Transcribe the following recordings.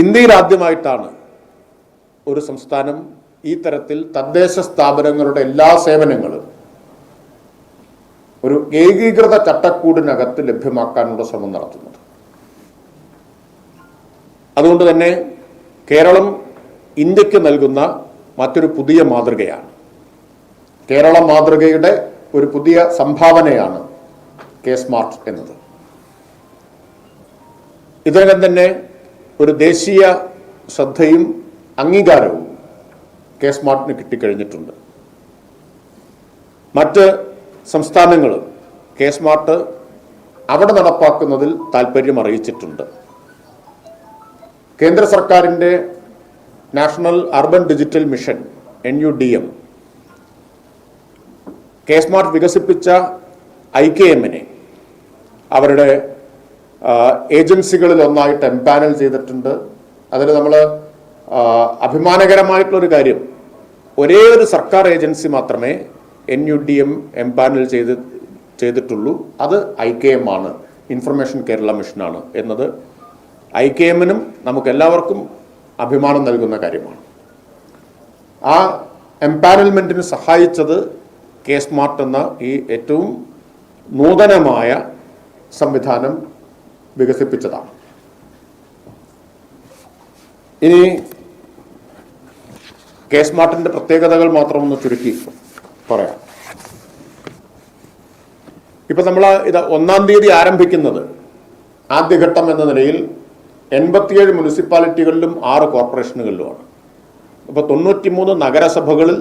ഇന്ത്യയിൽ ആദ്യമായിട്ടാണ് ഒരു സംസ്ഥാനം ഈ തരത്തിൽ തദ്ദേശ സ്ഥാപനങ്ങളുടെ എല്ലാ സേവനങ്ങളും ഒരു ഏകീകൃത ചട്ടക്കൂടിനകത്ത് ലഭ്യമാക്കാനുള്ള ശ്രമം നടത്തുന്നത്. അതുകൊണ്ട് തന്നെ കേരളം ഇന്ത്യയ്ക്ക് നൽകുന്ന മറ്റൊരു പുതിയ മാതൃകയാണ്. കേരള മാതൃകയുടെ ഒരു പുതിയ സംഭാവനയാണ് കെ സ്മാർട്ട് എന്നത്. ഇതിനകം തന്നെ ഒരു ദേശീയ ശ്രദ്ധയും അംഗീകാരവും കെ സ്മാർട്ടിന് കിട്ടിക്കഴിഞ്ഞിട്ടുണ്ട്. മറ്റ് സംസ്ഥാനങ്ങൾ കെ സ്മാർട്ട് അവിടെ നടപ്പാക്കുന്നതിൽ താല്പര്യം അറിയിച്ചിട്ടുണ്ട്. കേന്ദ്ര സർക്കാരിന്റെ national urban digital mission N U D M K smart വികസിപ്പിച്ച ഐ കെ എമ്മിനെ അവരുടെ ഏജൻസികളിൽ ഒന്നായിട്ട് എംപാനൽ ചെയ്തിട്ടുണ്ട്. അതിൽ നമ്മൾ അഭിമാനകരമായിട്ടുള്ളൊരു കാര്യം. ഒരേ ഒരു സർക്കാർ ഏജൻസി മാത്രമേ N U D M empanel ചെയ്ത് ചെയ്തിട്ടുള്ളൂ. അത് ഐ കെ എം ആണ്. ഇൻഫർമേഷൻ കേരള മിഷനാണ് എന്നത്. ഐ കെ എമ്മിനും നമുക്ക് എല്ലാവർക്കും അഭിമാനം നൽകുന്ന കാര്യമാണ്. ആ എംപാനൽമെന്റിന് സഹായിച്ചത് കെ സ്മാർട്ട് എന്ന ഈ ഏറ്റവും നൂതനമായ സംവിധാനം വികസിപ്പിച്ചതാണ്. ഇനി കെ സ്മാർട്ടിന്റെ പ്രത്യേകതകൾ മാത്രം ഒന്ന് ചുരുക്കി പറയാം. ഇപ്പൊ നമ്മൾ ഇത് ഒന്നാം തീയതി ആരംഭിക്കുന്നത് ആദ്യഘട്ടം എന്ന നിലയിൽ എൺപത്തിയേഴ് മുനിസിപ്പാലിറ്റികളിലും ആറ് കോർപ്പറേഷനുകളിലുമാണ്. അപ്പോൾ തൊണ്ണൂറ്റിമൂന്ന് നഗരസഭകളിൽ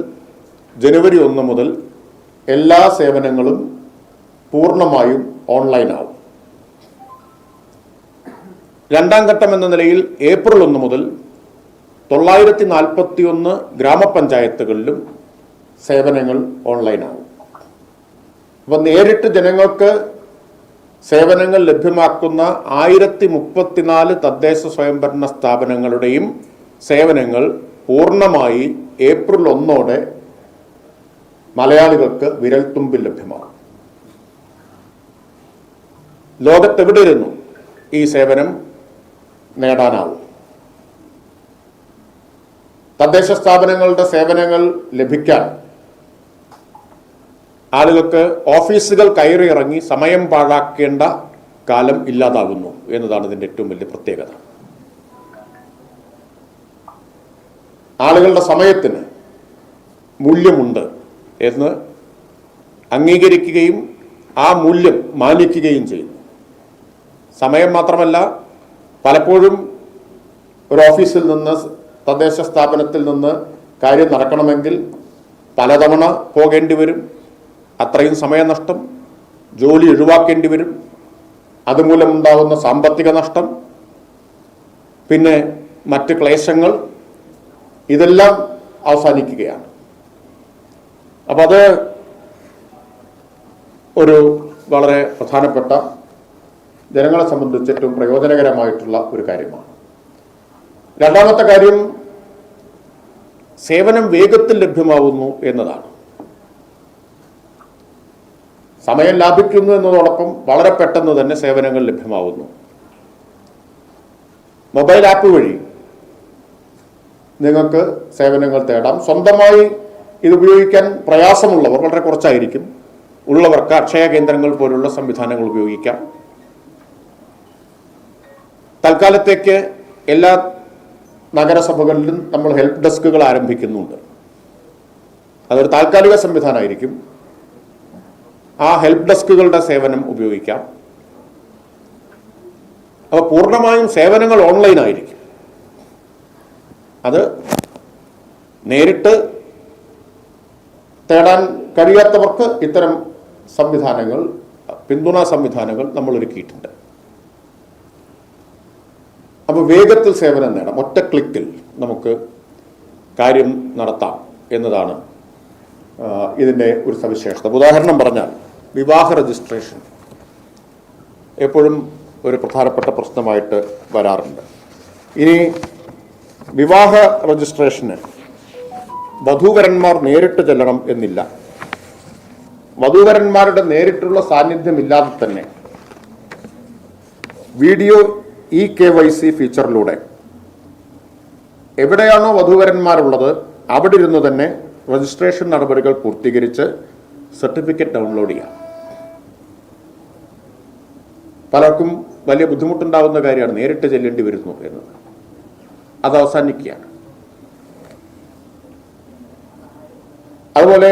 ജനുവരി ഒന്ന് മുതൽ എല്ലാ സേവനങ്ങളും പൂർണമായും ഓൺലൈനാവും. രണ്ടാം ഘട്ടം എന്ന നിലയിൽ ഏപ്രിൽ ഒന്ന് മുതൽ തൊള്ളായിരത്തി നാൽപ്പത്തി ഒന്ന് ഗ്രാമപഞ്ചായത്തുകളിലും സേവനങ്ങൾ ഓൺലൈനാവും അപ്പൊ നേരിട്ട് ജനങ്ങൾക്ക് സേവനങ്ങൾ ലഭ്യമാക്കുന്ന ആയിരത്തി മുപ്പത്തിനാല് തദ്ദേശ സ്വയംഭരണ സ്ഥാപനങ്ങളുടെയും സേവനങ്ങൾ പൂർണമായി ഏപ്രിൽ ഒന്നോടെ മലയാളികൾക്ക് വിരൽത്തുമ്പിൽ ലഭ്യമാകും. ലോകത്തെവിടെയിരുന്നു ഈ സേവനം? നേടാനാവും. തദ്ദേശ സ്ഥാപനങ്ങളുടെ സേവനങ്ങൾ ലഭിക്കാൻ ആളുകൾക്ക് ഓഫീസുകൾ കയറിയിറങ്ങി സമയം പാഴാക്കേണ്ട കാലം ഇല്ലാതാകുന്നു എന്നതാണ് ഇതിന്റെ ഏറ്റവും വലിയ പ്രത്യേകത. ആളുകളുടെ സമയത്തിന് മൂല്യമുണ്ട് എന്ന് അംഗീകരിക്കുകയും ആ മൂല്യം മാനിക്കുകയും ചെയ്യുന്നു. സമയം മാത്രമല്ല പലപ്പോഴും ഒരു ഓഫീസിൽ നിന്ന് തദ്ദേശ സ്ഥാപനത്തിൽ നിന്ന് കാര്യം നടക്കണമെങ്കിൽ പലതവണ പോകേണ്ടി വരും. അത്രയും സമയനഷ്ടം ജോലി ഒഴിവാക്കേണ്ടി വരും. അതുമൂലമുണ്ടാകുന്ന സാമ്പത്തിക നഷ്ടം പിന്നെ മറ്റ് ക്ലേശങ്ങൾ ഇതെല്ലാം അവസാനിക്കുകയാണ്. അപ്പോൾ അത് ഒരു വളരെ പ്രധാനപ്പെട്ട ജനങ്ങളെ സംബന്ധിച്ച് ഏറ്റവും പ്രയോജനകരമായിട്ടുള്ള ഒരു കാര്യമാണ്. രണ്ടാമത്തെ കാര്യം സേവനം വേഗത്തിൽ ലഭ്യമാവുന്നു എന്നതാണ്. സമയം ലാഭിക്കുന്നു എന്നതോടൊപ്പം വളരെ പെട്ടെന്ന് തന്നെ സേവനങ്ങൾ ലഭ്യമാവുന്നു. മൊബൈൽ ആപ്പ് വഴി നിങ്ങൾക്ക് സേവനങ്ങൾ തേടാം. സ്വന്തമായി ഇത് ഉപയോഗിക്കാൻ പ്രയാസമുള്ളവർ വളരെ കുറച്ചായിരിക്കും. ഉള്ളവർക്ക് അക്ഷയ കേന്ദ്രങ്ങൾ പോലുള്ള സംവിധാനങ്ങൾ ഉപയോഗിക്കാം. തൽക്കാലത്തേക്ക് എല്ലാ നഗരസഭകളിലും നമ്മൾ ഹെൽപ്പ് ഡെസ്കുകൾ ആരംഭിക്കുന്നുണ്ട്. അതൊരു താൽക്കാലിക സംവിധാനമായിരിക്കും. ആ ഹെൽപ്പ് ഡെസ്കുകളുടെ സേവനം ഉപയോഗിക്കാം. അപ്പോൾ പൂർണമായും സേവനങ്ങൾ ഓൺലൈൻ ആയിരിക്കും. അത് നേരിട്ട് തേടാൻ കഴിയാത്തവർക്ക് ഇത്തരം സംവിധാനങ്ങൾ പിന്തുണാ സംവിധാനങ്ങൾ നമ്മൾ ഒരുക്കിയിട്ടുണ്ട് അപ്പോൾ വേഗത്തിൽ സേവനം നേടാം. ഒറ്റ ക്ലിക്കിൽ നമുക്ക് കാര്യം നടത്താം എന്നതാണ് ഇതിന്റെ ഒരു സവിശേഷത. ഉദാഹരണം പറഞ്ഞാൽ വിവാഹ രജിസ്ട്രേഷൻ എപ്പോഴും ഒരു പ്രധാനപ്പെട്ട പ്രശ്നമായിട്ട് വരാറുണ്ട്. ഇനി വിവാഹ രജിസ്ട്രേഷന് വധൂവരന്മാർ നേരിട്ട് ചെല്ലണം എന്നില്ല. വധൂവരന്മാരുടെ നേരിട്ടുള്ള സാന്നിധ്യമില്ലാതെ തന്നെ video E K Y C ഫീച്ചറിലൂടെ. എവിടെയാണോ വധുവരന്മാരുള്ളത് അവിടെ ഇരുന്ന് തന്നെ രജിസ്ട്രേഷൻ നടപടികൾ പൂർത്തീകരിച്ച് സർട്ടിഫിക്കറ്റ് ഡൗൺലോഡ് ചെയ്യാം. പലർക്കും വലിയ ബുദ്ധിമുട്ടുണ്ടാകുന്ന കാര്യമാണ് നേരിട്ട് ചെല്ലേണ്ടി വരുന്നു എന്നത്. അത് അവസാനിക്കുകയാണ്. അതുപോലെ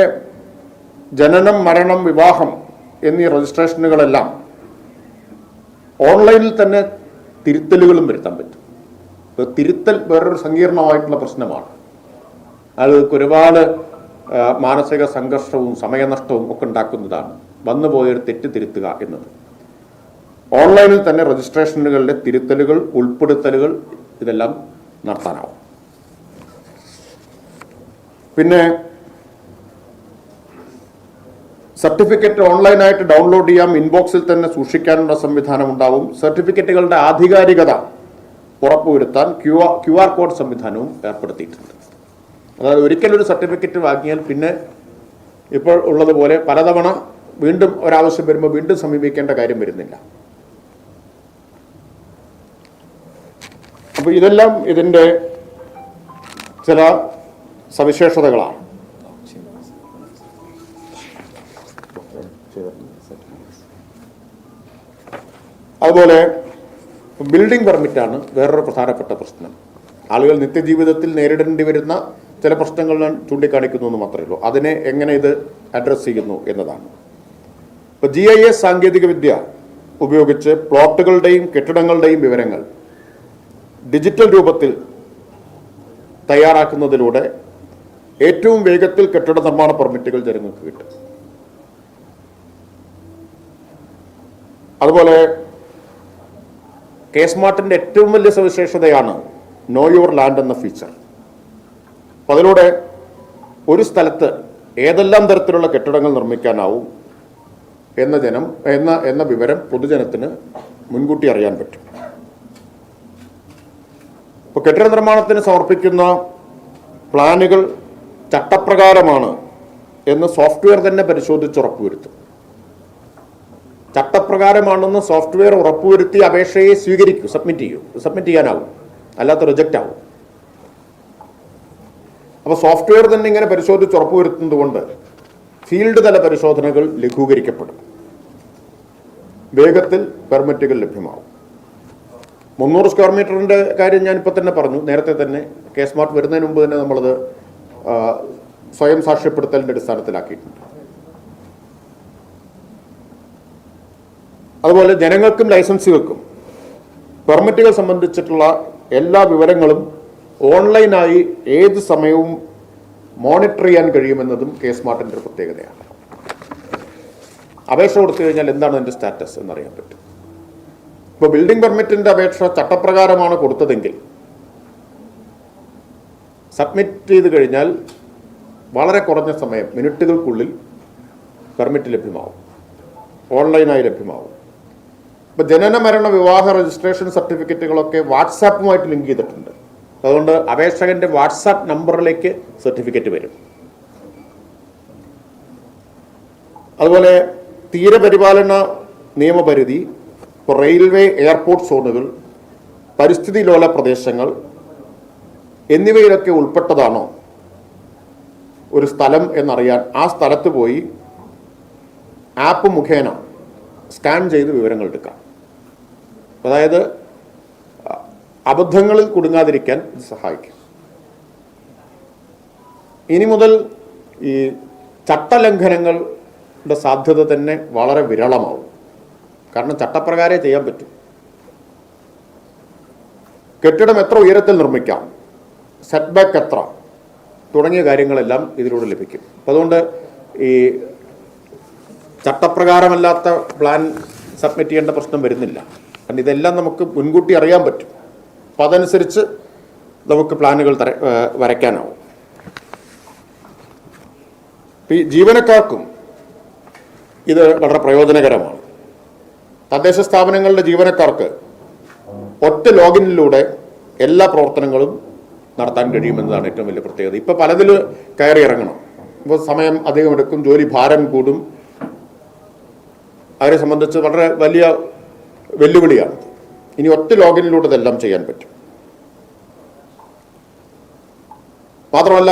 ജനനം മരണം വിവാഹം എന്നീ രജിസ്ട്രേഷനുകളെല്ലാം ഓൺലൈനിൽ തന്നെ തിരുത്തലുകളും വരുത്താൻ പറ്റും. ഇപ്പൊ തിരുത്തൽ വേറൊരു സങ്കീർണമായിട്ടുള്ള പ്രശ്നമാണ്. അത് ഒരുപാട് മാനസിക സംഘർഷവും സമയനഷ്ടവും ഒക്കെ ഉണ്ടാക്കുന്നതാണ്. വന്നുപോയൊരു തെറ്റ് തിരുത്തുക എന്നത്. ഓൺലൈനിൽ തന്നെ രജിസ്ട്രേഷനുകളിലെ തിരുത്തലുകൾ ഉൾപ്പെടുത്തലുകൾ ഇതെല്ലാം നടത്താനാവും. പിന്നെ സർട്ടിഫിക്കറ്റ് ഓൺലൈനായിട്ട് ഡൗൺലോഡ് ചെയ്യാം ഇൻബോക്സിൽ തന്നെ സൂക്ഷിക്കാനുള്ള സംവിധാനം ഉണ്ടാവും സർട്ടിഫിക്കറ്റുകളുടെ ആധികാരികത ഉറപ്പുവരുത്താൻ Q R Q R code സംവിധാനവും ഏർപ്പെടുത്തിയിട്ടുണ്ട്. അതായത് ഒരിക്കലൊരു സർട്ടിഫിക്കറ്റ് വാങ്ങിയാൽ പിന്നെ ഇപ്പോൾ ഉള്ളതുപോലെ പലതവണ വീണ്ടും ഒരാവശ്യം വരുമ്പോൾ വീണ്ടും സമീപിക്കേണ്ട കാര്യം വരുന്നില്ല. അപ്പോൾ ഇതെല്ലാം ഇതിന്റെ ചില സവിശേഷതകളാണ്. അതുപോലെ ബിൽഡിംഗ് പെർമിറ്റാണ് വേറൊരു പ്രധാനപ്പെട്ട പ്രശ്നം. ആളുകൾ നിത്യജീവിതത്തിൽ നേരിടേണ്ടി വരുന്ന ചില പ്രശ്നങ്ങൾ ഞാൻ ചൂണ്ടിക്കാണിക്കുന്നു എന്ന് മാത്രമേ ഉള്ളൂ. അതിനെ എങ്ങനെ ഇത് അഡ്രസ്സ് ചെയ്യുന്നു എന്നതാണ്. ഇപ്പോൾ ജി ഐ എസ് സാങ്കേതികവിദ്യ ഉപയോഗിച്ച് പ്ലോട്ടുകളുടെയും കെട്ടിടങ്ങളുടെയും വിവരങ്ങൾ ഡിജിറ്റൽ രൂപത്തിൽ തയ്യാറാക്കുന്നതിലൂടെ ഏറ്റവും വേഗത്തിൽ കെട്ടിട നിർമ്മാണ പെർമിറ്റുകൾ ജനങ്ങൾക്ക് കിട്ടും. അതുപോലെ കെ സ്മാർട്ടിന്റെ ഏറ്റവും വലിയ സവിശേഷതയാണ് നോ യുവർ ലാൻഡ് എന്ന ഫീച്ചർ അപ്പോൾ അതിലൂടെ ഒരു സ്ഥലത്ത് ഏതെല്ലാം തരത്തിലുള്ള കെട്ടിടങ്ങൾ നിർമ്മിക്കാനാവും എന്ന ജനം എന്ന എന്ന വിവരം പൊതുജനത്തിന് മുൻകൂട്ടി അറിയാൻ പറ്റും. ഇപ്പോൾ കെട്ടിട നിർമ്മാണത്തിന് സമർപ്പിക്കുന്ന പ്ലാനുകൾ ചട്ടപ്രകാരമാണ് എന്ന് സോഫ്റ്റ്വെയർ തന്നെ പരിശോധിച്ച് ഉറപ്പുവരുത്തും ചട്ടപ്രകാരമാണെന്ന് സോഫ്റ്റ്വെയർ ഉറപ്പുവരുത്തി അപേക്ഷയെ സ്വീകരിക്കൂ സബ്മിറ്റ് ചെയ്യൂ സബ്മിറ്റ് ചെയ്യാനാവും. അല്ലാത്ത റിജക്റ്റ് ആവും അപ്പോൾ സോഫ്റ്റ്വെയർ തന്നെ ഇങ്ങനെ പരിശോധിച്ച് ഉറപ്പുവരുത്തുന്നത് കൊണ്ട് ഫീൽഡ് തല പരിശോധനകൾ ലഘൂകരിക്കപ്പെടും. വേഗത്തിൽ പെർമിറ്റുകൾ ലഭ്യമാവും. മുന്നൂറ് സ്ക്വയർ മീറ്ററിന്റെ കാര്യം ഞാൻ ഇപ്പൊ തന്നെ പറഞ്ഞു. നേരത്തെ തന്നെ കെ സ്മാർട്ട് വരുന്നതിന് മുമ്പ് തന്നെ നമ്മളത് സ്വയം സാക്ഷ്യപ്പെടുത്തലിന്റെ അടിസ്ഥാനത്തിലാക്കിയിട്ടുണ്ട്. അതുപോലെ ജനങ്ങൾക്കും ലൈസൻസുകൾക്കും പെർമിറ്റുകൾ സംബന്ധിച്ചിട്ടുള്ള എല്ലാ വിവരങ്ങളും ഓൺലൈനായി ഏത് സമയവും മോണിറ്റർ ചെയ്യാൻ കഴിയുമെന്നതും കെ സ്മാർട്ടിന്റെ ഒരു പ്രത്യേകതയാണ്. അപേക്ഷ കൊടുത്തു കഴിഞ്ഞാൽ എന്താണ് അതിന്റെ സ്റ്റാറ്റസ് എന്നറിയാൻ പറ്റും. ഇപ്പോൾ ബിൽഡിംഗ് പെർമിറ്റിന്റെ അപേക്ഷ ചട്ടപ്രകാരമാണ് കൊടുത്തതെങ്കിൽ സബ്മിറ്റ് ചെയ്ത് കഴിഞ്ഞാൽ വളരെ കുറഞ്ഞ സമയം മിനിറ്റുകൾക്കുള്ളിൽ പെർമിറ്റ് ലഭ്യമാവും. ഓൺലൈനായി ലഭ്യമാവും. ഇപ്പോൾ ജനന മരണ വിവാഹ രജിസ്ട്രേഷൻ സർട്ടിഫിക്കറ്റുകളൊക്കെ വാട്സാപ്പുമായിട്ട് ലിങ്ക് ചെയ്തിട്ടുണ്ട്. അതുകൊണ്ട് അപേക്ഷകന്റെ വാട്സാപ്പ് നമ്പറിലേക്ക് സർട്ടിഫിക്കറ്റ് വരും. അതുപോലെ തീരപരിപാലന നിയമപരിധി റെയിൽവേ എയർപോർട്ട് സോണുകൾ പരിസ്ഥിതി ലോല പ്രദേശങ്ങൾ എന്നിവയിലൊക്കെ ഉൾപ്പെട്ടതാണോ ഒരു സ്ഥലം എന്നറിയാൻ ആ സ്ഥലത്ത് പോയി ആപ്പ് മുഖേന സ്കാൻ ചെയ്ത് വിവരങ്ങൾ എടുക്കാം. അതായത് അബദ്ധങ്ങളിൽ കുടുങ്ങാതിരിക്കാൻ ഇത് സഹായിക്കും. ഇനി മുതൽ ഈ ചട്ടലംഘനങ്ങളുടെ സാധ്യത തന്നെ വളരെ വിരളമാവും. കാരണം ചട്ടപ്രകാരമേ ചെയ്യാൻ പറ്റും. കെട്ടിടം എത്ര ഉയരത്തിൽ നിർമ്മിക്കാം സെറ്റ് ബാക്ക് എത്ര തുടങ്ങിയ കാര്യങ്ങളെല്ലാം ഇതിലൂടെ ലഭിക്കും. അപ്പം അതുകൊണ്ട് ഈ ചട്ടപ്രകാരമല്ലാത്ത പ്ലാൻ സബ്മിറ്റ് ചെയ്യേണ്ട പ്രശ്നം വരുന്നില്ല. കാരണം ഇതെല്ലാം നമുക്ക് മുൻകൂട്ടി അറിയാൻ പറ്റും. അപ്പം അതനുസരിച്ച് നമുക്ക് പ്ലാനുകൾ തര വരയ്ക്കാനാവും. ഈ ജീവനക്കാർക്കും ഇത് വളരെ പ്രയോജനകരമാണ്. തദ്ദേശ സ്ഥാപനങ്ങളുടെ ജീവനക്കാർക്ക് ഒറ്റ ലോഗിനിലൂടെ എല്ലാ പ്രവർത്തനങ്ങളും നടത്താൻ കഴിയുമെന്നതാണ് ഏറ്റവും വലിയ പ്രത്യേകത. ഇപ്പോൾ പലതിൽ കയറി ഇറങ്ങണം. ഇപ്പോൾ സമയം അധികം എടുക്കും ജോലി ഭാരം കൂടും. അവരെ സംബന്ധിച്ച് വളരെ വലിയ വെല്ലുവിളിയാണ്. ഇനി ഒറ്റ ലോഗിനിലൂടെ ഇതെല്ലാം ചെയ്യാൻ പറ്റും. മാത്രമല്ല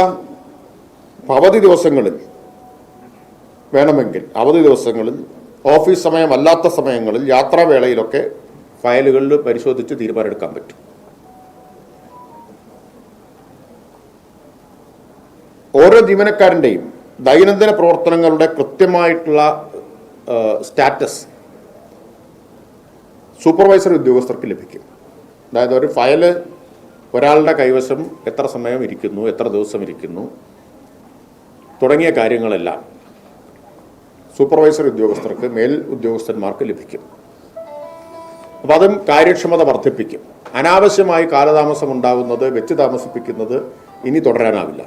അവധി ദിവസങ്ങളിൽ വേണമെങ്കിൽ അവധി ദിവസങ്ങളിൽ ഓഫീസ് സമയമല്ലാത്ത സമയങ്ങളിൽ യാത്രാവേളയിലൊക്കെ ഫയലുകളിൽ പരിശോധിച്ച് തീരുമാനമെടുക്കാൻ പറ്റും. ഓരോ ജീവനക്കാരന്റെയും ദൈനംദിന പ്രവർത്തനങ്ങളുടെ കൃത്യമായിട്ടുള്ള സ്റ്റാറ്റസ് സൂപ്പർവൈസർ ഉദ്യോഗസ്ഥർക്ക് ലഭിക്കും. അതായത് ഒരു ഫയൽ ഒരാളുടെ കൈവശം എത്ര സമയം ഇരിക്കുന്നു എത്ര ദിവസം ഇരിക്കുന്നു തുടങ്ങിയ കാര്യങ്ങളെല്ലാം സൂപ്പർവൈസർ ഉദ്യോഗസ്ഥർക്ക് മേൽ ഉദ്യോഗസ്ഥന്മാർക്ക് ലഭിക്കും. അപ്പം അതും കാര്യക്ഷമത വർദ്ധിപ്പിക്കും. അനാവശ്യമായി കാലതാമസം ഉണ്ടാകുന്നത് വെച്ച് താമസിപ്പിക്കുന്നത് ഇനി തുടരാനാവില്ല.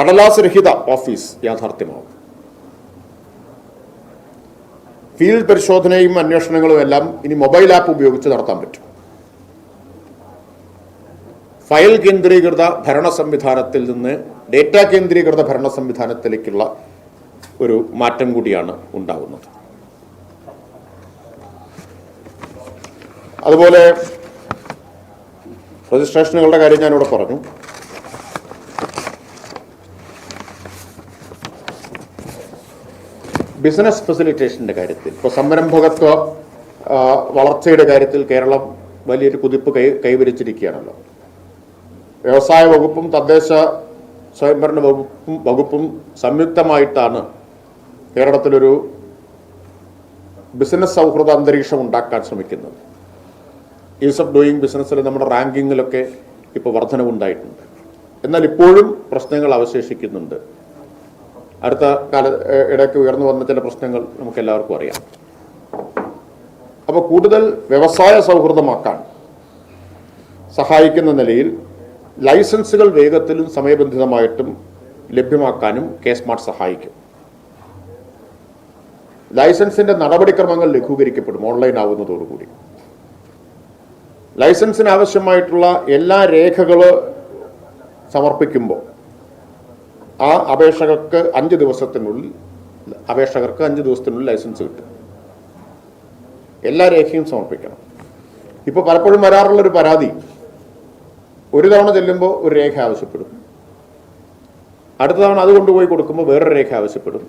കടലാസ് രഹിത ഓഫീസ് യാഥാർത്ഥ്യമാവും. ഫീൽഡ് പരിശോധനയും അന്വേഷണങ്ങളും എല്ലാം ഇനി മൊബൈൽ ആപ്പ് ഉപയോഗിച്ച് നടത്താൻ പറ്റും. ഫയൽ കേന്ദ്രീകൃത ഭരണ സംവിധാനത്തിൽ നിന്ന് ഡേറ്റ കേന്ദ്രീകൃത ഭരണ സംവിധാനത്തിലേക്കുള്ള ഒരു മാറ്റം കൂടിയാണ് ഉണ്ടാകുന്നത് അതുപോലെ രജിസ്ട്രേഷനുകളുടെ കാര്യം ഞാനിവിടെ പറഞ്ഞു. ബിസിനസ് ഫെസിലിറ്റേഷന്റെ കാര്യത്തിൽ. ഇപ്പോൾ സംരംഭകത്വ വളർച്ചയുടെ കാര്യത്തിൽ കേരളം വലിയൊരു കുതിപ്പ് കൈ കൈവരിച്ചിരിക്കുകയാണല്ലോ. വ്യവസായ വകുപ്പും തദ്ദേശ സ്വയംഭരണ വകുപ്പും വകുപ്പും സംയുക്തമായിട്ടാണ് കേരളത്തിലൊരു ബിസിനസ് സൗഹൃദ അന്തരീക്ഷം ഉണ്ടാക്കാൻ ശ്രമിക്കുന്നത്. ഈസ് ഓഫ് ഡൂയിങ് ബിസിനസ്സിൽ നമ്മുടെ റാങ്കിങ്ങിലൊക്കെ ഇപ്പോൾ വർധനവുണ്ടായിട്ടുണ്ട്. എന്നാൽ ഇപ്പോഴും പ്രശ്നങ്ങൾ അവശേഷിക്കുന്നുണ്ട്. അടുത്ത കാല ഇടയ്ക്ക് ഉയർന്നു വന്ന ചില പ്രശ്നങ്ങൾ നമുക്ക് എല്ലാവർക്കും അറിയാം. അപ്പോൾ കൂടുതൽ വ്യവസായ സൗഹൃദമാക്കാൻ സഹായിക്കുന്ന നിലയിൽ ലൈസൻസുകൾ വേഗത്തിലും സമയബന്ധിതമായിട്ടും ലഭ്യമാക്കാനും കെ സ്മാർട്ട് സഹായിക്കും. ലൈസൻസിന്റെ നടപടിക്രമങ്ങൾ ലഘൂകരിക്കപ്പെടും ഓൺലൈൻ ആവുന്നതോടുകൂടി ലൈസൻസിന് ആവശ്യമായിട്ടുള്ള എല്ലാ രേഖകൾ സമർപ്പിക്കുമ്പോൾ ആ അപേക്ഷകർക്ക് അഞ്ച് ദിവസത്തിനുള്ളിൽ അപേക്ഷകർക്ക് അഞ്ച് ദിവസത്തിനുള്ളിൽ ലൈസൻസ് കിട്ടും. എല്ലാ രേഖയും സമർപ്പിക്കണം. ഇപ്പോൾ പലപ്പോഴും വരാറുള്ളൊരു പരാതി ഒരു തവണ ചെല്ലുമ്പോൾ ഒരു രേഖ ആവശ്യപ്പെടും. അടുത്ത തവണ അത് കൊണ്ടുപോയി കൊടുക്കുമ്പോൾ വേറൊരു രേഖ ആവശ്യപ്പെടും.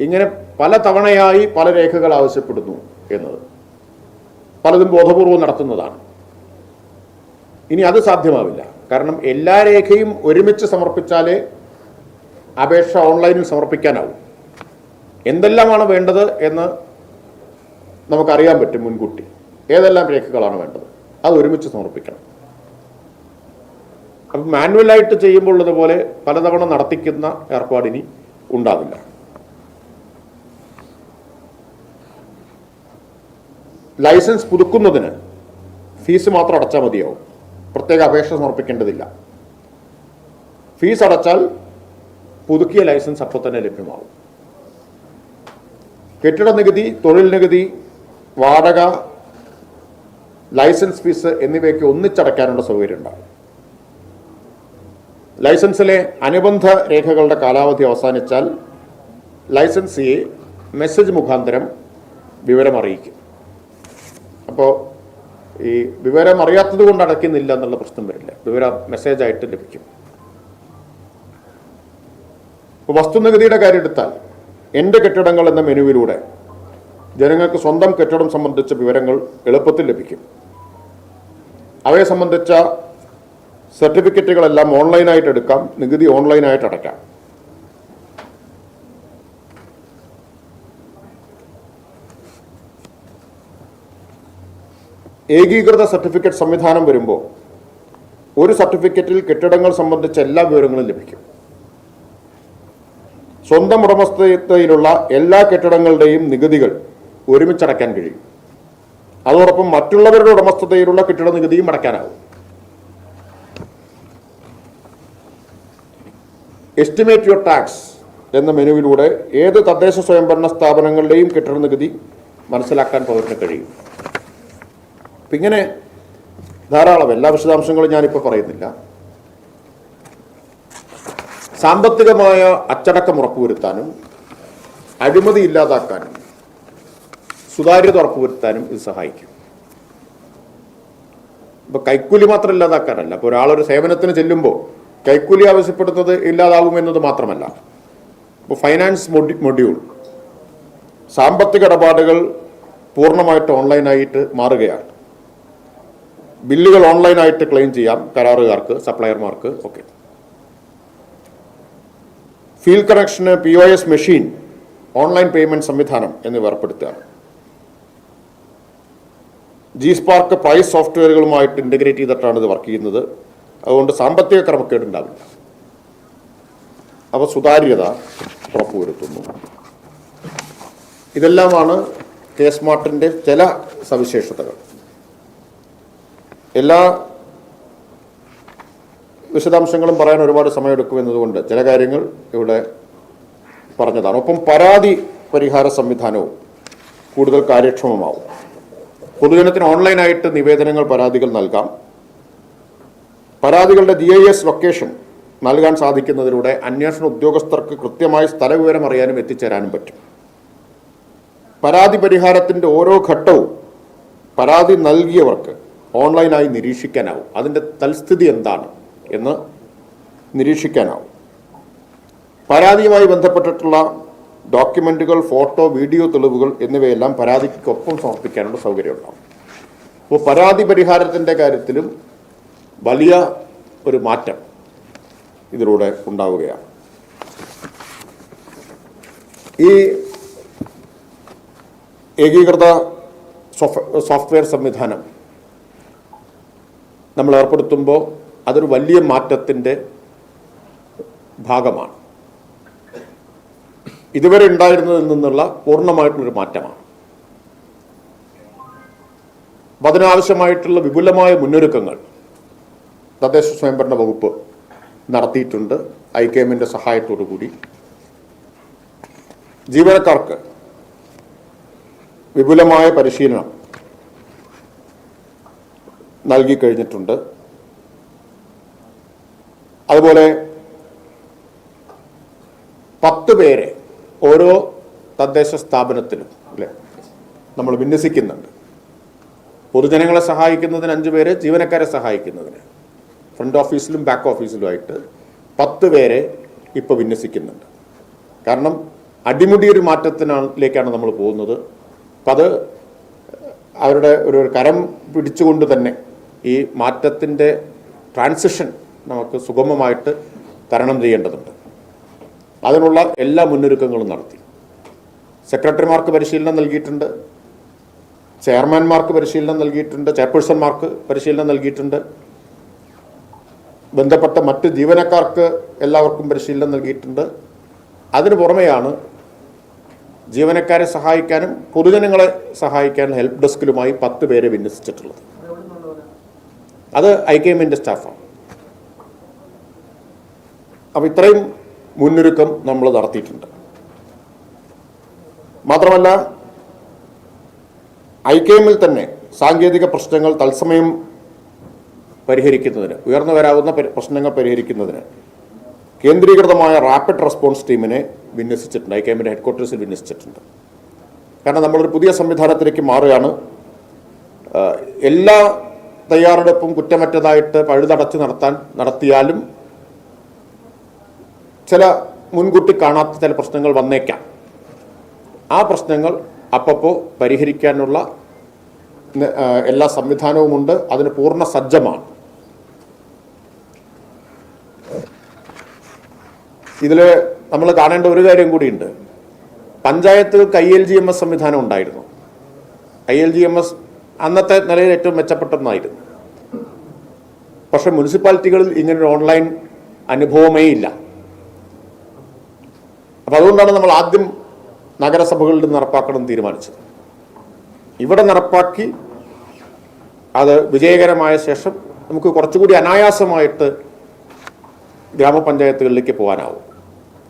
ഇങ്ങനെ പല തവണയായി പല രേഖകൾ ആവശ്യപ്പെടുന്നു എന്നത്. പലതും ബോധപൂർവം നടത്തുന്നതാണ്. ഇനി അത് സാധ്യമാവില്ല. കാരണം എല്ലാ രേഖയും ഒരുമിച്ച് സമർപ്പിച്ചാലേ അപേക്ഷ ഓൺലൈനിൽ സമർപ്പിക്കാനാവും. എന്തെല്ലാമാണ് വേണ്ടത് എന്ന് നമുക്കറിയാൻ പറ്റും മുൻകൂട്ടി. ഏതെല്ലാം രേഖകളാണ് വേണ്ടത്? അത് ഒരുമിച്ച് സമർപ്പിക്കണം. അപ്പം മാനുവലായിട്ട് ചെയ്യുമ്പോൾ ഉള്ളതുപോലെ പലതവണ നടത്തിക്കുന്ന ഏർപ്പാടിനി ഉണ്ടാവില്ല. ലൈസൻസ് പുതുക്കുന്നതിന് ഫീസ് മാത്രം അടച്ചാൽ മതിയാവും. പ്രത്യേക അപേക്ഷ സമർപ്പിക്കേണ്ടതില്ല. ഫീസ് അടച്ചാൽ പുതുക്കിയ ലൈസൻസ് അപ്പോൾ തന്നെ ലഭ്യമാവും. കെട്ടിട നികുതി തൊഴിൽ നികുതി വാടക ലൈസൻസ് ഫീസ് എന്നിവയൊക്കെ ഒന്നിച്ചടയ്ക്കാനുള്ള സൗകര്യം ഉണ്ടാകും. ലൈസൻസിലെ അനുബന്ധ രേഖകളുടെ കാലാവധി അവസാനിച്ചാൽ ലൈസൻസിയെ മെസ്സേജ് മുഖാന്തരം വിവരം അറിയിക്കും. അപ്പോൾ ഈ വിവരം അറിയാത്തത് കൊണ്ട് അടയ്ക്കുന്നില്ല എന്നുള്ള പ്രശ്നം വരില്ല. വിവരം മെസ്സേജായിട്ട് ലഭിക്കും. ഇപ്പോൾ വസ്തുനികുതിയുടെ കാര്യം എടുത്താൽ എന്റെ കെട്ടിടങ്ങൾ എന്ന മെനുവിലൂടെ ജനങ്ങൾക്ക് സ്വന്തം കെട്ടിടം സംബന്ധിച്ച വിവരങ്ങൾ എളുപ്പത്തിൽ ലഭിക്കും. അവയെ സംബന്ധിച്ച സർട്ടിഫിക്കറ്റുകളെല്ലാം ഓൺലൈനായിട്ട് എടുക്കാം നികുതി ഓൺലൈനായിട്ട് അടയ്ക്കാം. ഏകീകൃത സർട്ടിഫിക്കറ്റ് സംവിധാനം വരുമ്പോൾ ഒരു സർട്ടിഫിക്കറ്റിൽ കെട്ടിടങ്ങൾ സംബന്ധിച്ച എല്ലാ വിവരങ്ങളും ലഭിക്കും. സ്വന്തം ഉടമസ്ഥതയിലുള്ള എല്ലാ കെട്ടിടങ്ങളുടെയും നികുതികൾ ഒരുമിച്ചടയ്ക്കാൻ കഴിയും. അതോടൊപ്പം മറ്റുള്ളവരുടെ ഉടമസ്ഥതയിലുള്ള കെട്ടിട നികുതിയും അടയ്ക്കാനാവും. എസ്റ്റിമേറ്റ് യുവർ ടാക്സ് എന്ന മെനുവിലൂടെ ഏത് തദ്ദേശ സ്വയംഭരണ സ്ഥാപനങ്ങളുടെയും കെട്ടിട നികുതി മനസ്സിലാക്കാൻ പൗരന് കഴിയും. ഇങ്ങനെ ധാരാളം എല്ലാ വിശദാംശങ്ങളും ഞാനിപ്പോൾ പറയുന്നില്ല. സാമ്പത്തികമായ അച്ചടക്കം ഉറപ്പുവരുത്താനും അഴിമതി ഇല്ലാതാക്കാനും സുതാര്യത ഉറപ്പുവരുത്താനും ഇത് സഹായിക്കും. ഇപ്പൊ കൈക്കൂലി മാത്രം ഇല്ലാതാക്കാനല്ല. അപ്പോൾ ഒരാളൊരു സേവനത്തിന് ചെല്ലുമ്പോൾ കൈക്കൂലി ആവശ്യപ്പെടുന്നത് ഇല്ലാതാവുമെന്നത് മാത്രമല്ല. ഇപ്പോൾ ഫൈനാൻസ് മൊഡ്യൂ മൊഡ്യൂൾ സാമ്പത്തിക ഇടപാടുകൾ പൂർണമായിട്ട് ഓൺലൈനായിട്ട് മാറുകയാണ്. ബില്ലുകൾ ഓൺലൈനായിട്ട് ക്ലെയിം ചെയ്യാം കരാറുകാർക്ക് സപ്ലയർമാർക്ക് ഒക്കെ. ഫീൽഡ് കണക്ഷന് P O S machine online payment സംവിധാനം എന്നിവ ഏർപ്പെടുത്തുകയാണ്. ജി സ്പാർക്ക് പ്രൈസ് സോഫ്റ്റ്വെയറുകളുമായിട്ട് ഇന്റഗ്രേറ്റ് ചെയ്തിട്ടാണ് ഇത് വർക്ക് ചെയ്യുന്നത്. അതുകൊണ്ട് സാമ്പത്തിക ക്രമക്കേട് ഉണ്ടാവില്ല. അവ സുതാര്യത ഉറപ്പുവരുത്തുന്നു. ഇതെല്ലാമാണ് കെ സ്മാർട്ടിന്റെ ചില സവിശേഷതകൾ. എല്ലാ വിശദാംശങ്ങളും പറയാൻ ഒരുപാട് സമയമെടുക്കുമെന്നതുകൊണ്ട് ചില കാര്യങ്ങൾ ഇവിടെ പറഞ്ഞതാണ്. ഒപ്പം പരാതി പരിഹാര സംവിധാനവും കൂടുതൽ കാര്യക്ഷമമാവും. പൊതുജനത്തിന് ഓൺലൈനായിട്ട് നിവേദനങ്ങൾ പരാതികൾ നൽകാം. പരാതികളുടെ ജി ഐ എസ് ലൊക്കേഷൻ നൽകാൻ സാധിക്കുന്നതിലൂടെ അന്വേഷണ ഉദ്യോഗസ്ഥർക്ക് കൃത്യമായി സ്ഥലവിവരം അറിയാനും എത്തിച്ചേരാനും പറ്റും. പരാതി പരിഹാരത്തിന്റെ ഓരോ ഘട്ടവും പരാതി നൽകിയവർക്ക് ഓൺലൈനായി നിരീക്ഷിക്കാനാവും. അതിന്റെ തൽസ്ഥിതി എന്താണ്? എന്ന് നിരീക്ഷിക്കാനാവും. പരാതിയുമായി ബന്ധപ്പെട്ടിട്ടുള്ള ഡോക്യുമെന്റുകൾ ഫോട്ടോ വീഡിയോ തെളിവുകൾ എന്നിവയെല്ലാം പരാതിക്കൊപ്പം സമർപ്പിക്കാനുള്ള സൗകര്യമുണ്ടാവും. അപ്പോൾ പരാതി പരിഹാരത്തിന്റെ കാര്യത്തിലും വലിയ ഒരു മാറ്റം ഇതിലൂടെ ഉണ്ടാവുകയാണ്. ഈ ഏകീകൃത സോഫ്റ്റ്വെയർ സംവിധാനം നമ്മൾ ഏർപ്പെടുത്തുമ്പോൾ അതൊരു വലിയ മാറ്റത്തിന്റെ ഭാഗമാണ്. ഇതുവരെ ഉണ്ടായിരുന്നതിൽ നിന്നുള്ള പൂർണമായിട്ടുള്ളൊരു മാറ്റമാണ്. അപ്പം അതിനാവശ്യമായിട്ടുള്ള വിപുലമായ മുന്നൊരുക്കങ്ങൾ തദ്ദേശ സ്വയംഭരണ വകുപ്പ് നടത്തിയിട്ടുണ്ട്. ഐ കെ എമ്മിന്റെ സഹായത്തോടു കൂടി ജീവനക്കാർക്ക് വിപുലമായ പരിശീലനം നൽകി കഴിഞ്ഞിട്ടുണ്ട്. അതുപോലെ പത്ത് പേരെ ഓരോ തദ്ദേശ സ്ഥാപനത്തിലും അല്ലേ? നമ്മൾ വിന്യസിക്കുന്നുണ്ട്. പൊതുജനങ്ങളെ സഹായിക്കുന്നതിന് അഞ്ച് പേര് ജീവനക്കാരെ സഹായിക്കുന്നതിന്. ഫ്രണ്ട് ഓഫീസിലും ബാക്ക് ഓഫീസിലുമായിട്ട് പത്ത് പേരെ ഇപ്പോൾ വിന്യസിക്കുന്നുണ്ട്. കാരണം അടിമുടി ഒരു മാറ്റത്തിനാണ് നമ്മൾ പോകുന്നത്. അപ്പം അത് അവരുടെ ഒരു കരം പിടിച്ചുകൊണ്ട് തന്നെ ഈ മാറ്റത്തിന്റെ ട്രാൻസിഷൻ നമുക്ക് സുഗമമായിട്ട് തരണം ചെയ്യേണ്ടതുണ്ട്. അതിനുള്ള എല്ലാ മുന്നൊരുക്കങ്ങളും നടത്തി. സെക്രട്ടറിമാർക്ക് പരിശീലനം നൽകിയിട്ടുണ്ട്. ചെയർമാൻമാർക്ക് പരിശീലനം നൽകിയിട്ടുണ്ട്. ചെയർപേഴ്സൺമാർക്ക് പരിശീലനം നൽകിയിട്ടുണ്ട്. ബന്ധപ്പെട്ട മറ്റ് ജീവനക്കാർക്ക് എല്ലാവർക്കും പരിശീലനം നൽകിയിട്ടുണ്ട്. അതിനു പുറമെയാണ് ജീവനക്കാരെ സഹായിക്കാനും പൊതുജനങ്ങളെ സഹായിക്കാനും ഹെൽപ്പ് ഡെസ്കിലുമായി പത്ത് പേരെ വിന്യസിച്ചിട്ടുള്ളത്. അത് ഐ കെ എമ്മിന്റെ സ്റ്റാഫാണ്. അപ്പം ഇത്രയും മുന്നൊരുക്കം നമ്മൾ നടത്തിയിട്ടുണ്ട്. മാത്രമല്ല ഐ കെ എമ്മിൽ തന്നെ സാങ്കേതിക പ്രശ്നങ്ങൾ തത്സമയം പരിഹരിക്കുന്നതിന് ഉയർന്നു വരാവുന്ന പരി- പ്രശ്നങ്ങൾ പരിഹരിക്കുന്നതിന് കേന്ദ്രീകൃതമായ റാപ്പിഡ് റെസ്പോൺസ് ടീമിനെ വിന്യസിച്ചിട്ടുണ്ട്. ഐ കെ എമ്മിന്റെ ഹെഡ്ക്വാർട്ടേഴ്സിൽ വിന്യസിച്ചിട്ടുണ്ട്. കാരണം നമ്മളൊരു പുതിയ സംവിധാനത്തിലേക്ക് മാറുകയാണ്. എല്ലാ തയ്യാറെടുപ്പും കുറ്റമറ്റതായിട്ട് പഴുതടച്ച് നടത്താൻ നടത്തിയാലും ചില മുൻകൂട്ടി കാണാത്ത ചില പ്രശ്നങ്ങൾ വന്നേക്കാം. ആ പ്രശ്നങ്ങൾ അപ്പപ്പോൾ പരിഹരിക്കാനുള്ള എല്ലാ സംവിധാനവും എല്ലാ സംവിധാനവുമുണ്ട് അതിന് പൂർണ സജ്ജമാണ്. ഇതിൽ നമ്മൾ കാണേണ്ട ഒരു കാര്യം കൂടിയുണ്ട്. പഞ്ചായത്തുകൾക്ക് I L G M S സംവിധാനം ഉണ്ടായിരുന്നു. I L G M S അന്നത്തെ നിലയിൽ ഏറ്റവും മെച്ചപ്പെട്ടൊന്നായിരുന്നു പക്ഷെ മുനിസിപ്പാലിറ്റികളിൽ ഇങ്ങനൊരു ഓൺലൈൻ അനുഭവമേ ഇല്ല. അപ്പം അതുകൊണ്ടാണ് നമ്മൾ ആദ്യം നഗരസഭകളിൽ നടപ്പാക്കണം തീരുമാനിച്ചത്. ഇവിടെ നടപ്പാക്കി അത് വിജയകരമായ ശേഷം നമുക്ക് കുറച്ചുകൂടി അനായാസമായിട്ട് ഗ്രാമപഞ്ചായത്തുകളിലേക്ക് പോകാനാവും.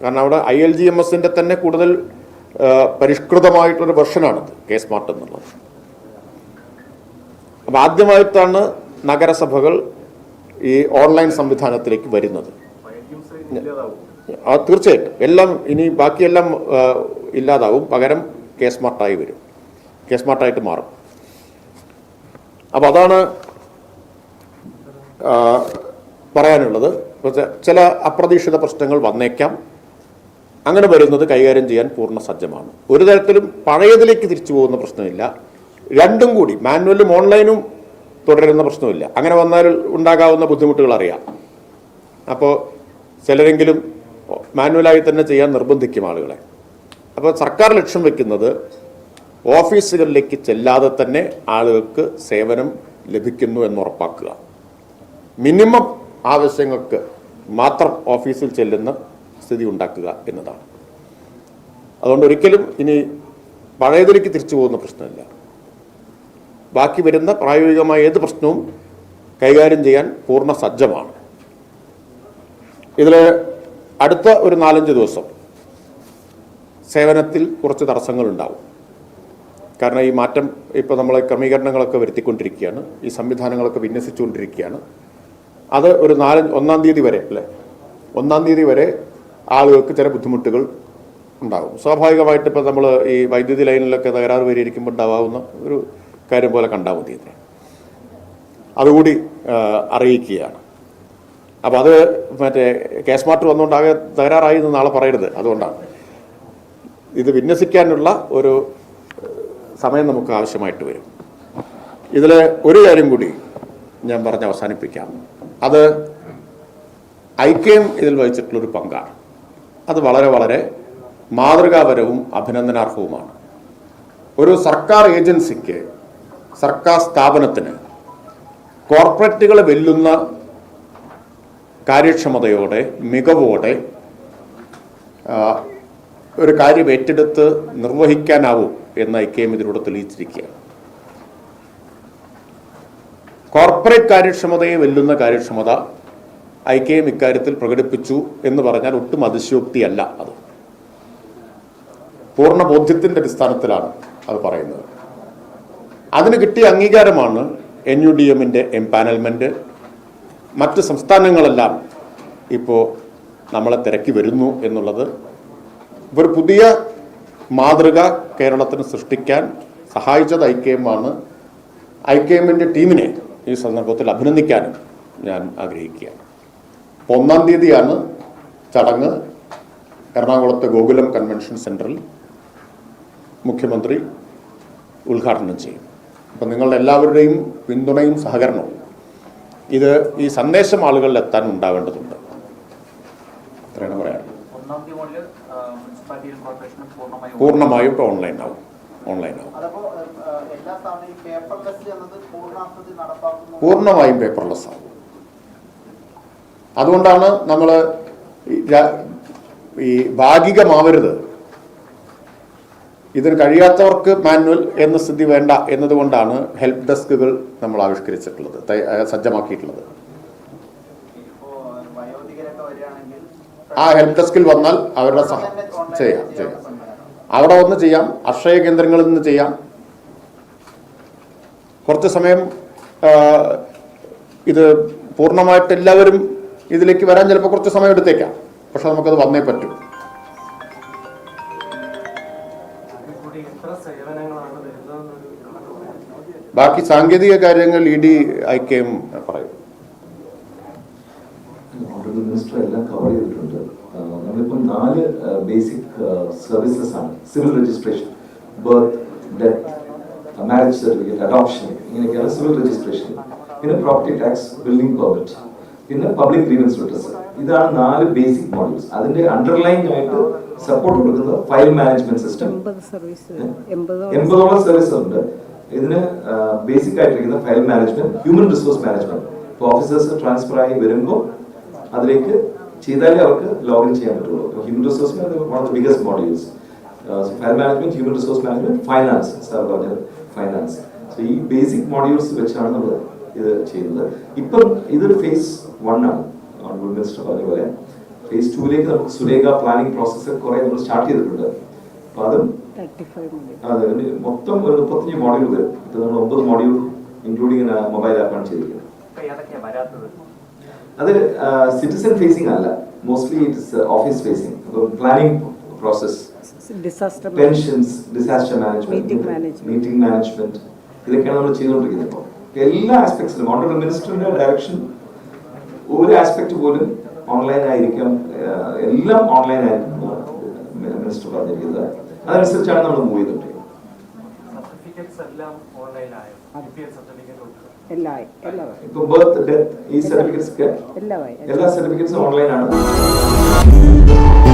കാരണം അവിടെ ഐ എൽ ജി എം എസിന്റെ തന്നെ കൂടുതൽ ആ, പരിഷ്കൃതമായിട്ടുള്ളൊരു വെർഷനാണത് കെ സ്മാർട്ട് എന്നുള്ളത്. അപ്പം ആദ്യമായിട്ടാണ് നഗരസഭകൾ ഈ ഓൺലൈൻ സംവിധാനത്തിലേക്ക് വരുന്നത്. തീർച്ചയായിട്ടും. എല്ലാം ഇനി ബാക്കിയെല്ലാം ഇല്ലാതാവും. പകരം കെ സ്മാർട്ടായി വരും. കെ സ്മാർട്ടായിട്ട് മാറും. അപ്പോൾ അതാണ് പറയാനുള്ളത്. ചില അപ്രതീക്ഷിത പ്രശ്നങ്ങൾ വന്നേക്കാം. അങ്ങനെ വരുന്നത് കൈകാര്യം ചെയ്യാൻ പൂർണ സജ്ജമാണ്. ഒരു തരത്തിലും പഴയതിലേക്ക് തിരിച്ചു പോകുന്ന പ്രശ്നമില്ല. രണ്ടും കൂടി മാനുവലും ഓൺലൈനും തുടരുന്ന പ്രശ്നമില്ല. അങ്ങനെ വന്നാൽ ഉണ്ടാകാവുന്ന ബുദ്ധിമുട്ടുകൾ അറിയാം അപ്പോൾ ചിലരെങ്കിലും മാനുവലായി തന്നെ ചെയ്യാൻ നിർബന്ധിക്കും ആളുകളെ. അപ്പോൾ സർക്കാർ ലക്ഷ്യം വെക്കുന്നത് ഓഫീസുകളിലേക്ക് ചെല്ലാതെ തന്നെ ആളുകൾക്ക് സേവനം ലഭിക്കുന്നു എന്ന് ഉറപ്പാക്കുക. മിനിമം ആവശ്യങ്ങൾക്ക് മാത്രം ഓഫീസിൽ ചെല്ലുന്ന സ്ഥിതി ഉണ്ടാക്കുക എന്നതാണ്. അതുകൊണ്ട് ഒരിക്കലും ഇനി പഴയതിലേക്ക് തിരിച്ചു പോകുന്ന പ്രശ്നമില്ല. ബാക്കി വരുന്ന പ്രായോഗികമായ ഏത് പ്രശ്നവും കൈകാര്യം ചെയ്യാൻ പൂർണ സജ്ജമാണ്. ഇതിൽ അടുത്ത ഒരു നാലഞ്ച് ദിവസം സേവനത്തിൽ കുറച്ച് തടസ്സങ്ങളുണ്ടാവും. കാരണം ഈ മാറ്റം ഇപ്പോൾ നമ്മൾ ക്രമീകരണങ്ങളൊക്കെ വരുത്തിക്കൊണ്ടിരിക്കുകയാണ്. ഈ സംവിധാനങ്ങളൊക്കെ വിന്യസിച്ചുകൊണ്ടിരിക്കുകയാണ്. അത് ഒരു നാലഞ്ച് ഒന്നാം തീയതി വരെ അല്ലേ? ഒന്നാം തീയതി വരെ ആളുകൾക്ക് ചില ബുദ്ധിമുട്ടുകൾ ഉണ്ടാകും. സ്വാഭാവികമായിട്ട് ഇപ്പോൾ നമ്മൾ ഈ വൈദ്യുതി ലൈനിലൊക്കെ തകരാറ് വരിയിരിക്കുമ്പോൾ ഉണ്ടാവാവുന്ന ഒരു കാര്യം പോലെ കണ്ടാൽ മതി അതുകൂടി അറിയിക്കുകയാണ്. അപ്പോൾ അത് മറ്റേ കേസ് മാറ്റർ വന്നുകൊണ്ടാകെ തകരാറായി എന്ന് നാളെ പറയരുത്. അതുകൊണ്ടാണ്. ഇത് വിന്യസിക്കാനുള്ള ഒരു സമയം നമുക്ക് ആവശ്യമായിട്ട് വരും. ഇതിൽ ഒരു കാര്യം കൂടി ഞാൻ പറഞ്ഞ് അവസാനിപ്പിക്കാം. അത് ഐക്യം ഇതിൽ വഹിച്ചിട്ടുള്ളൊരു പങ്കാണ്. അത് വളരെ വളരെ മാതൃകാപരവും അഭിനന്ദനാർഹവുമാണ്. ഒരു സർക്കാർ ഏജൻസിക്ക് സർക്കാർ സ്ഥാപനത്തിന് കോർപ്പറേറ്റുകളെ വെല്ലുന്ന കാര്യക്ഷമതയോടെ മികവോടെ ഒരു കാര്യം ഏറ്റെടുത്ത് നിർവഹിക്കാനാവും എന്ന് ഐ കെ എം ഇതിലൂടെ തെളിയിച്ചിരിക്കുകയാണ്. കോർപ്പറേറ്റ് കാര്യക്ഷമതയെ വെല്ലുന്ന കാര്യക്ഷമത ഐ കെ എം ഇക്കാര്യത്തിൽ പ്രകടിപ്പിച്ചു എന്ന് പറഞ്ഞാൽ ഒട്ടും അതിശയോക്തിയല്ല അത്. പൂർണ ബോധ്യത്തിന്റെ അടിസ്ഥാനത്തിലാണ് അത് പറയുന്നത്. അതിന് കിട്ടിയ അംഗീകാരമാണ് എൻ യു ഡി എമ്മിന്റെ എംപാനൽമെന്റ് മറ്റ് സംസ്ഥാനങ്ങളെല്ലാം ഇപ്പോൾ നമ്മളെ തിരക്കി വരുന്നു എന്നുള്ളത് ഒരു പുതിയ മാതൃക കേരളത്തിന് സൃഷ്ടിക്കാൻ സഹായിച്ചത് ഐ കെ എമ്മാണ് ഐ കെ എമ്മിന്റെ ടീമിനെ ഈ സന്ദർഭത്തിൽ അഭിനന്ദിക്കാനും ഞാൻ ആഗ്രഹിക്കുകയാണ്. ഒന്നാം തീയതിയാണ് ചടങ്ങ് എറണാകുളത്തെ ഗോകുലം കൺവെൻഷൻ സെന്ററിൽ മുഖ്യമന്ത്രി ഉദ്ഘാടനം ചെയ്യും. അപ്പം നിങ്ങളുടെ എല്ലാവരുടെയും പിന്തുണയും സഹകരണവും ഇത് ഈ സന്ദേശം ആളുകളിൽ എത്താൻ ഉണ്ടാവേണ്ടതുണ്ട്. അത്രയാണ് പറയാം പൂർണമായും ഇപ്പോൾ ഓൺലൈൻ ആവും ഓൺലൈൻ ആവും പൂർണമായും പേപ്പർലെസ് ആവും. അതുകൊണ്ടാണ് നമ്മൾ ഈ ഭാഗികമാവരുത്. ഇതിന് കഴിയാത്തവർക്ക് മാനുവൽ എന്ന സ്ഥിതി വേണ്ട എന്നതുകൊണ്ടാണ് ഹെൽപ്പ് ഡെസ്കുകൾ നമ്മൾ ആവിഷ്കരിച്ചിട്ടുള്ളത് സജ്ജമാക്കിയിട്ടുള്ളത്. ആ ഹെൽപ്പ് ഡെസ്കിൽ വന്നാൽ അവരുടെ ചെയ്യാം ചെയ്യാം. അവിടെ വന്ന് ചെയ്യാം അക്ഷയ കേന്ദ്രങ്ങളിൽ നിന്ന് ചെയ്യാം. കുറച്ച് സമയം ഇത് പൂർണമായിട്ട് എല്ലാവരും ഇതിലേക്ക് വരാൻ ചിലപ്പോൾ കുറച്ച് സമയം എടുത്തേക്കാം. പക്ഷെ നമുക്കത് വന്നേ പറ്റൂ. ബാക്കി സാങ്കേതിക കാര്യങ്ങൾ ഇ ഡി ഐക്യം പറയും. മിനിസ്റ്റർ എല്ലാം കവർ ചെയ്തിട്ടുണ്ട്. നമ്മളിപ്പോൾ നാല് ബേസിക് സർവീസസ് ആണ്. Civil registration birth death marriage certificate adoption ഇങ്ങനെയൊക്കെയാണ് സിവിൽ രജിസ്ട്രേഷൻ പിന്നെ പ്രോപ്പർട്ടി ടാക്സ് ബിൽഡിംഗ് പെർമിറ്റ് പിന്നെ പബ്ലിക് ഗ്രീവൻസ് നോട്ടീസ് ഇതാണ് നാല് ബേസിക് മോഡൽസ് അതിന്റെ അണ്ടർലൈൻ ആയിട്ട് സപ്പോർട്ട് കൊടുക്കുന്നത് ഫയൽ മാനേജ്മെന്റ് സിസ്റ്റം എൺപതോളം സർവീസ് ഉണ്ട്. ഇതിന് ബേസിക് ആയിട്ടിരിക്കുന്ന file management human resource management ഇപ്പോൾ ഓഫീസേഴ്സ് ട്രാൻസ്ഫർ ആയി വരുമ്പോൾ അതിലേക്ക് ചെയ്താലേ അവർക്ക് ലോഗിൻ ചെയ്യാൻ പറ്റുള്ളൂ. Human resource one of the biggest modules file management human resource management finance sir പറഞ്ഞത് ഫൈനാൻസ് സോ ഈ ബേസിക് മോഡ്യൂൾസ് വെച്ചാണ് നമ്മൾ ഇത് ചെയ്യുന്നത്. ഇപ്പം ഇതൊരു ഫേസ് വൺ ആണ്. ഓണറബിൾ മിനിസ്റ്റർ പറഞ്ഞ പോലെ. ഫേസ് ടുവിലേക്ക് നമുക്ക് സുരേഖ പ്ലാനിംഗ് പ്രോസസ്സ് കുറെ നമ്മൾ സ്റ്റാർട്ട് ചെയ്തിട്ടുണ്ട്. അപ്പോൾ അതും അതെ ഒരു മൊത്തം ഒരു മുപ്പത്തഞ്ച് മോഡ്യൂൾ വരും. ഇത് നമ്മൾ ഒമ്പത് മോഡ്യൂൾ ഇൻക്ലൂഡിങ് മൊബൈൽ ആപ്പാണ് ചെയ്തിരിക്കുന്നത്. അത് സിറ്റിസൺ ഫേസിംഗ് അല്ല. മോസ്റ്റ്ലി ഇറ്റ്സ് ഓഫീസ് ഫേസിംഗ് അപ്പോൾ planning process disaster pensions disaster management meeting management ഇതൊക്കെയാണ് നമ്മൾ ചെയ്തുകൊണ്ടിരിക്കുന്നത് ഇപ്പോൾ എല്ലാ ആസ്പെക്ട്സിലും ഓണറബിൾ മിനിസ്റ്ററിന്റെ ഡയറക്ഷൻ ഒരു ആസ്പെക്ട് പോലും ഓൺലൈൻ ആയിരിക്കും. എല്ലാം ഓൺലൈൻ ആയിരിക്കും മിനിസ്റ്റർ പറഞ്ഞിരിക്കുന്നത്. അതനുസരിച്ചാണ് നമ്മൾ മൂവ് ചെയ്തിട്ട് ഇപ്പൊ ബർത്ത് ഡെത്ത് ഈ സർട്ടിഫിക്കറ്റ്സ് എല്ലാ സർട്ടിഫിക്കറ്റ്സും ഓൺലൈനാണ് ആണ്.